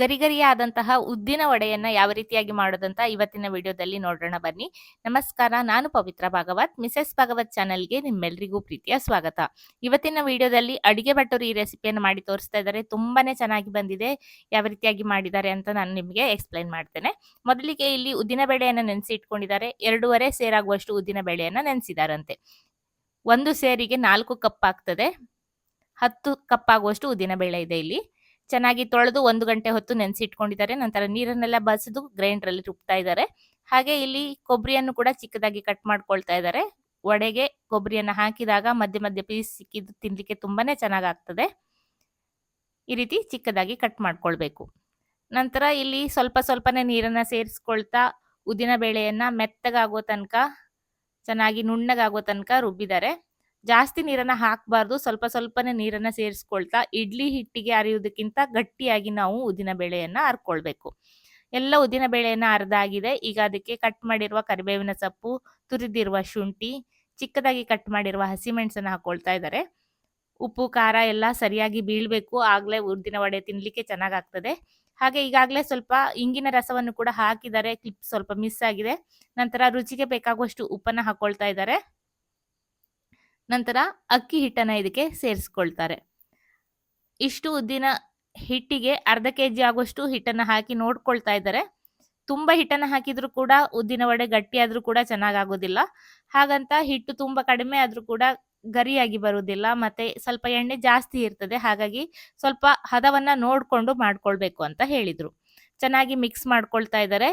ಗರಿ ಗರಿಯಾದಂತಹ ಉದ್ದಿನ ವಡೆಯನ್ನ ಯಾವ ರೀತಿಯಾಗಿ ಮಾಡೋದಂತ ಇವತ್ತಿನ ವಿಡಿಯೋದಲ್ಲಿ ನೋಡೋಣ ಬನ್ನಿ. ನಮಸ್ಕಾರ, ನಾನು ಪವಿತ್ರ ಭಾಗವತ್, ಮಿಸಸ್ ಭಾಗವತ್ ಚಾನೆಲ್ಗೆ ನಿಮ್ಮೆಲ್ಲರಿಗೂ ಪ್ರೀತಿಯ ಸ್ವಾಗತ. ಇವತ್ತಿನ ವಿಡಿಯೋದಲ್ಲಿ ಅಡಿಗೆ ಭಟ್ಟರು ಈ ರೆಸಿಪಿಯನ್ನು ಮಾಡಿ ತೋರಿಸ್ತಾ ಇದ್ದಾರೆ. ತುಂಬಾನೇ ಚೆನ್ನಾಗಿ ಬಂದಿದೆ, ಯಾವ ರೀತಿಯಾಗಿ ಮಾಡಿದ್ದಾರೆ ಅಂತ ನಾನು ನಿಮಗೆ ಎಕ್ಸ್ಪ್ಲೈನ್ ಮಾಡ್ತೇನೆ. ಮೊದಲಿಗೆ ಇಲ್ಲಿ ಉದ್ದಿನ ಬೇಳೆಯನ್ನು ನೆನೆಸಿ ಇಟ್ಕೊಂಡಿದ್ದಾರೆ ಎರಡೂವರೆ ಸೇರಾಗುವಷ್ಟು ಉದ್ದಿನ ಬೇಳೆಯನ್ನು ನೆನೆಸಿದಾರಂತೆ. ಒಂದು ಸೇರಿಗೆ ನಾಲ್ಕು ಕಪ್ ಆಗ್ತದೆ. ಹತ್ತು ಕಪ್ ಆಗುವಷ್ಟು ಉದ್ದಿನ ಬೇಳೆ ಇದೆ ಇಲ್ಲಿ. ಚೆನ್ನಾಗಿ ತೊಳೆದು ಒಂದು ಗಂಟೆ ಹೊತ್ತು ನೆನೆಸಿಟ್ಕೊಂಡಿದ್ದಾರೆ. ನಂತರ ನೀರನ್ನೆಲ್ಲ ಬಸಿದು ಗ್ರೈಂಡರ್ ರುಬ್ತಾ ಇದ್ದಾರೆ. ಹಾಗೆ ಇಲ್ಲಿ ಕೊಬ್ಬರಿಯನ್ನು ಕೂಡ ಚಿಕ್ಕದಾಗಿ ಕಟ್ ಮಾಡ್ಕೊಳ್ತಾ ಇದ್ದಾರೆ. ವಡೆಗೆ ಕೊಬ್ಬರಿಯನ್ನು ಹಾಕಿದಾಗ ಮಧ್ಯೆ ಮಧ್ಯೆ ಪೀಸ್ ಸಿಕ್ಕಿದ್ದು ತಿನ್ಲಿಕ್ಕೆ ತುಂಬಾನೇ ಚೆನ್ನಾಗಾಗ್ತದೆ. ಈ ರೀತಿ ಚಿಕ್ಕದಾಗಿ ಕಟ್ ಮಾಡ್ಕೊಳ್ಬೇಕು. ನಂತರ ಇಲ್ಲಿ ಸ್ವಲ್ಪ ಸ್ವಲ್ಪನೇ ನೀರನ್ನ ಸೇರಿಸ್ಕೊಳ್ತಾ ಉದ್ದಿನ ಬೇಳೆಯನ್ನು ಮೆತ್ತಗಾಗೋ ತನಕ, ಚೆನ್ನಾಗಿ ನುಣ್ಣಗಾಗೋ ತನಕ ರುಬ್ಬಿದ್ದಾರೆ. ಜಾಸ್ತಿ ನೀರನ್ನ ಹಾಕಬಾರ್ದು, ಸ್ವಲ್ಪ ಸ್ವಲ್ಪನೇ ನೀರನ್ನ ಸೇರಿಸ್ಕೊಳ್ತಾ, ಇಡ್ಲಿ ಹಿಟ್ಟಿಗೆ ಅರಿಯುವುದಕ್ಕಿಂತ ಗಟ್ಟಿಯಾಗಿ ನಾವು ಉದಿನ ಬೇಳೆಯನ್ನು ಹರ್ಕೊಳ್ಬೇಕು ಎಲ್ಲ ಉದ್ದಿನ ಬೇಳೆಯನ್ನ ಅರ್ಧಾಗಿದೆ ಈಗ ಅದಕ್ಕೆ ಕಟ್ ಮಾಡಿರುವ ಕರಿಬೇವಿನ ಸೊಪ್ಪು, ತುರಿದಿರುವ ಶುಂಠಿ, ಚಿಕ್ಕದಾಗಿ ಕಟ್ ಮಾಡಿರುವ ಹಸಿಮೆಣಸನ್ನ ಹಾಕೊಳ್ತಾ ಇದ್ದಾರೆ. ಉಪ್ಪು, ಖಾರ ಎಲ್ಲ ಸರಿಯಾಗಿ ಬೀಳ್ಬೇಕು. ಆಗ್ಲೇ ಉದ್ದಿನ ವಡೆ ತಿನ್ಲಿಕ್ಕೆ ಚೆನ್ನಾಗಾಗ್ತದೆ. ಹಾಗೆ ಈಗಾಗಲೇ ಸ್ವಲ್ಪ ಇಂಗಿನ ರಸವನ್ನು ಕೂಡ ಹಾಕಿದ್ದಾರೆ. ಕ್ಲಿಪ್ ಸ್ವಲ್ಪ ಮಿಸ್ ಆಗಿದೆ. ನಂತರ ರುಚಿಗೆ ಬೇಕಾಗುವಷ್ಟು ಉಪ್ಪನ್ನ ಹಾಕೊಳ್ತಾ ಇದ್ದಾರೆ. ನಂತರ ಅಕ್ಕಿ ಹಿಟ್ಟನ್ನು ಇದಕ್ಕೆ ಸೇರಿಸ್ಕೊಳ್ತಾರೆ. ಇಷ್ಟು ಉದ್ದಿನ ಹಿಟ್ಟಿಗೆ ಅರ್ಧ ಕೆ ಜಿ ಆಗುವಷ್ಟು ಹಿಟ್ಟನ್ನು ಹಾಕಿ ನೋಡ್ಕೊಳ್ತಾ ಇದ್ದಾರೆ. ತುಂಬ ಹಿಟ್ಟನ್ನು ಹಾಕಿದ್ರು ಕೂಡ ಉದ್ದಿನ ವಡೆ ಗಟ್ಟಿಯಾದರೂ ಕೂಡ ಚೆನ್ನಾಗಾಗೋದಿಲ್ಲ. ಹಾಗಂತ ಹಿಟ್ಟು ತುಂಬ ಕಡಿಮೆ ಆದ್ರೂ ಕೂಡ ಗರಿಯಾಗಿ ಬರುವುದಿಲ್ಲ ಮತ್ತೆ ಸ್ವಲ್ಪ ಎಣ್ಣೆ ಜಾಸ್ತಿ ಇರ್ತದೆ. ಹಾಗಾಗಿ ಸ್ವಲ್ಪ ಹದವನ್ನ ನೋಡ್ಕೊಂಡು ಮಾಡ್ಕೊಳ್ಬೇಕು ಅಂತ ಹೇಳಿದ್ರು. ಚೆನ್ನಾಗಿ ಮಿಕ್ಸ್ ಮಾಡ್ಕೊಳ್ತಾ ಇದ್ದಾರೆ.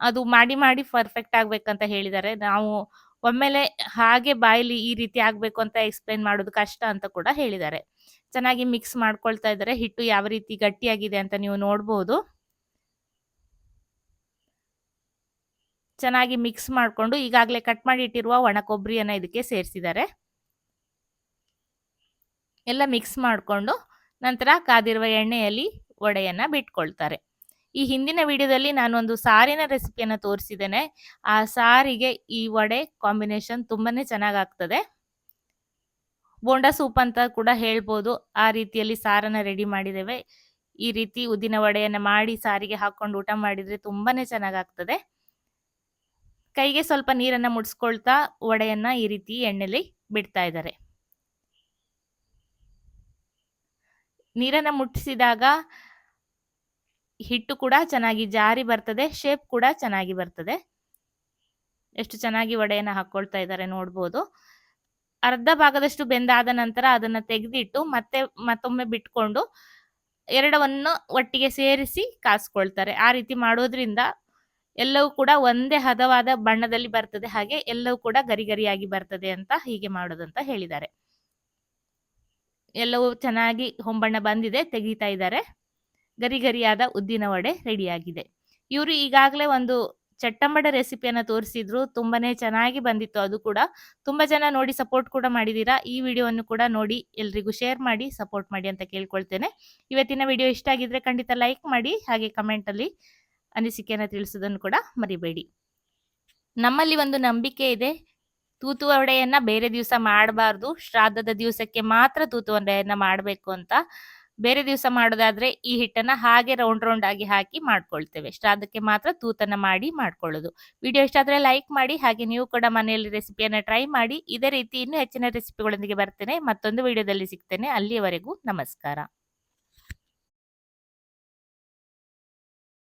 ಅದು ಮಾಡಿ ಮಾಡಿ ಪರ್ಫೆಕ್ಟ್ ಆಗಬೇಕಂತ ಹೇಳಿದ್ದಾರೆ. ನಾವು ಒಮ್ಮೆಲೆ ಹಾಗೆ ಬಾಯಲ್ಲಿ ಈ ರೀತಿ ಆಗ್ಬೇಕು ಅಂತ ಎಕ್ಸ್ಪ್ಲೈನ್ ಮಾಡೋದು ಕಷ್ಟ ಅಂತ ಕೂಡ ಹೇಳಿದ್ದಾರೆ. ಚೆನ್ನಾಗಿ ಮಿಕ್ಸ್ ಮಾಡ್ಕೊಳ್ತಾ ಇದ್ದಾರೆ. ಹಿಟ್ಟು ಯಾವ ರೀತಿ ಗಟ್ಟಿಯಾಗಿದೆ ಅಂತ ನೀವು ನೋಡ್ಬೋದು. ಚೆನ್ನಾಗಿ ಮಿಕ್ಸ್ ಮಾಡಿಕೊಂಡು ಈಗಾಗಲೇ ಕಟ್ ಮಾಡಿ ಇಟ್ಟಿರುವ ಒಣ ಕೊಬ್ಬರಿಯನ್ನು ಇದಕ್ಕೆ ಸೇರಿಸಿದ್ದಾರೆ. ಎಲ್ಲ ಮಿಕ್ಸ್ ಮಾಡಿಕೊಂಡು ನಂತರ ಕಾದಿರುವ ಎಣ್ಣೆಯಲ್ಲಿ ವಡೆಯನ್ನ ಬಿಟ್ಕೊಳ್ತಾರೆ. ಈ ಹಿಂದಿನ ವಿಡಿಯೋದಲ್ಲಿ ನಾನೊಂದು ಸಾರಿನ ರೆಸಿಪಿಯನ್ನು ತೋರಿಸಿದ್ದೇನೆ. ಆ ಸಾರಿಗೆ ಈ ವಡೆ ಕಾಂಬಿನೇಷನ್ ತುಂಬಾನೇ ಚೆನ್ನಾಗಾಗ್ತದೆ. ಬೋಂಡಾ ಸೂಪ್ ಅಂತ ಕೂಡ ಹೇಳ್ಬೋದು. ಆ ರೀತಿಯಲ್ಲಿ ಸಾರನ್ನ ರೆಡಿ ಮಾಡಿದ್ದೇವೆ. ಈ ರೀತಿ ಉದ್ದಿನ ವಡೆಯನ್ನ ಮಾಡಿ ಸಾರಿಗೆ ಹಾಕೊಂಡು ಊಟ ಮಾಡಿದ್ರೆ ತುಂಬಾನೇ ಚೆನ್ನಾಗಾಗ್ತದೆ. ಕೈಗೆ ಸ್ವಲ್ಪ ನೀರನ್ನ ಮುಡಿಸ್ಕೊಳ್ತಾ ವಡೆಯನ್ನ ಈ ರೀತಿ ಎಣ್ಣೆಲಿ ಬಿಡ್ತಾ ಇದ್ದಾರೆ. ನೀರನ್ನ ಮುಟ್ಟಿಸಿದಾಗ ಹಿಟ್ಟು ಕೂಡ ಚೆನ್ನಾಗಿ ಜಾರಿ ಬರ್ತದೆ ಶೇಪ್ ಕೂಡ ಚೆನ್ನಾಗಿ ಬರ್ತದೆ. ಎಷ್ಟು ಚೆನ್ನಾಗಿ ವಡೆಯನ್ನು ಹಾಕೊಳ್ತಾ ಇದ್ದಾರೆ ನೋಡ್ಬೋದು. ಅರ್ಧ ಭಾಗದಷ್ಟು ಬೆಂದಾದ ನಂತರ ಅದನ್ನ ತೆಗೆದಿಟ್ಟು ಮತ್ತೆ ಮತ್ತೊಮ್ಮೆ ಬಿಟ್ಕೊಂಡು ಎರಡವನ್ನು ಒಟ್ಟಿಗೆ ಸೇರಿಸಿ ಕಾಸ್ಕೊಳ್ತಾರೆ. ಆ ರೀತಿ ಮಾಡೋದ್ರಿಂದ ಎಲ್ಲವೂ ಕೂಡ ಒಂದೇ ಹದವಾದ ಬಣ್ಣದಲ್ಲಿ ಬರ್ತದೆ, ಹಾಗೆ ಎಲ್ಲವೂ ಕೂಡ ಗರಿಗರಿಯಾಗಿ ಬರ್ತದೆ ಅಂತ ಹೀಗೆ ಮಾಡೋದಂತ ಹೇಳಿದ್ದಾರೆ. ಎಲ್ಲವೂ ಚೆನ್ನಾಗಿ ಹೊಂಬಣ್ಣ ಬಂದಿದೆ, ತೆಗೀತಾ ಇದ್ದಾರೆ ಗರಿ ಗರಿಯಾದ ಉದ್ದಿನ ವಡೆ ರೆಡಿಯಾಗಿದೆ. ಇವರು ಈಗಾಗಲೇ ಒಂದು ಚಟ್ಟಂಬಡ ರೆಸಿಪಿಯನ್ನು ತೋರಿಸಿದ್ರು, ತುಂಬಾನೇ ಚೆನ್ನಾಗಿ ಬಂದಿತ್ತು ಅದು ಕೂಡ. ತುಂಬಾ ಜನ ನೋಡಿ ಸಪೋರ್ಟ್ ಕೂಡ ಮಾಡಿದೀರಾ. ಈ ವಿಡಿಯೋವನ್ನು ಕೂಡ ನೋಡಿ ಎಲ್ರಿಗೂ ಶೇರ್ ಮಾಡಿ ಸಪೋರ್ಟ್ ಮಾಡಿ ಅಂತ ಕೇಳ್ಕೊಳ್ತೇನೆ. ಇವತ್ತಿನ ವಿಡಿಯೋ ಇಷ್ಟ ಆಗಿದ್ರೆ ಖಂಡಿತ ಲೈಕ್ ಮಾಡಿ, ಹಾಗೆ ಕಮೆಂಟಲ್ಲಿ ಅನಿಸಿಕೆಯನ್ನು ತಿಳಿಸೋದನ್ನು ಕೂಡ ಮರಿಬೇಡಿ. ನಮ್ಮಲ್ಲಿ ಒಂದು ನಂಬಿಕೆ ಇದೆ. ತೂತು ವಡೆಯನ್ನ ಬೇರೆ ದಿವಸ ಮಾಡಬಾರ್ದು. ಶ್ರಾದ್ದದ ದಿವಸಕ್ಕೆ ಮಾತ್ರ ತೂತು ವಡೆಯನ್ನ ಮಾಡಬೇಕು ಅಂತ. ಬೇರೆ ದಿವಸ ಮಾಡೋದಾದ್ರೆ ಈ ಹಿಟ್ಟನ್ನ ಹಾಗೆ ರೌಂಡ್ ರೌಂಡ್ ಆಗಿ ಹಾಕಿ ಮಾಡ್ಕೊಳ್ತೇವೆ. ಶ್ರಾದ್ದಕ್ಕೆ ಮಾತ್ರ ತೂತನ ಮಾಡಿ ಮಾಡ್ಕೊಳ್ಳೋದು. ವಿಡಿಯೋ ಇಷ್ಟ ಲೈಕ್ ಮಾಡಿ, ಹಾಗೆ ನೀವು ಕೂಡ ಮನೆಯಲ್ಲಿ ರೆಸಿಪಿಯನ್ನ ಟ್ರೈ ಮಾಡಿ, ಇದೇ ರೀತಿ ಇನ್ನೂ ಹೆಚ್ಚಿನ ರೆಸಿಪಿಗಳೊಂದಿಗೆ ಬರ್ತೇನೆ. ಮತ್ತೊಂದು ವಿಡಿಯೋದಲ್ಲಿ ಸಿಗ್ತೇನೆ. ಅಲ್ಲಿಯವರೆಗೂ ನಮಸ್ಕಾರ.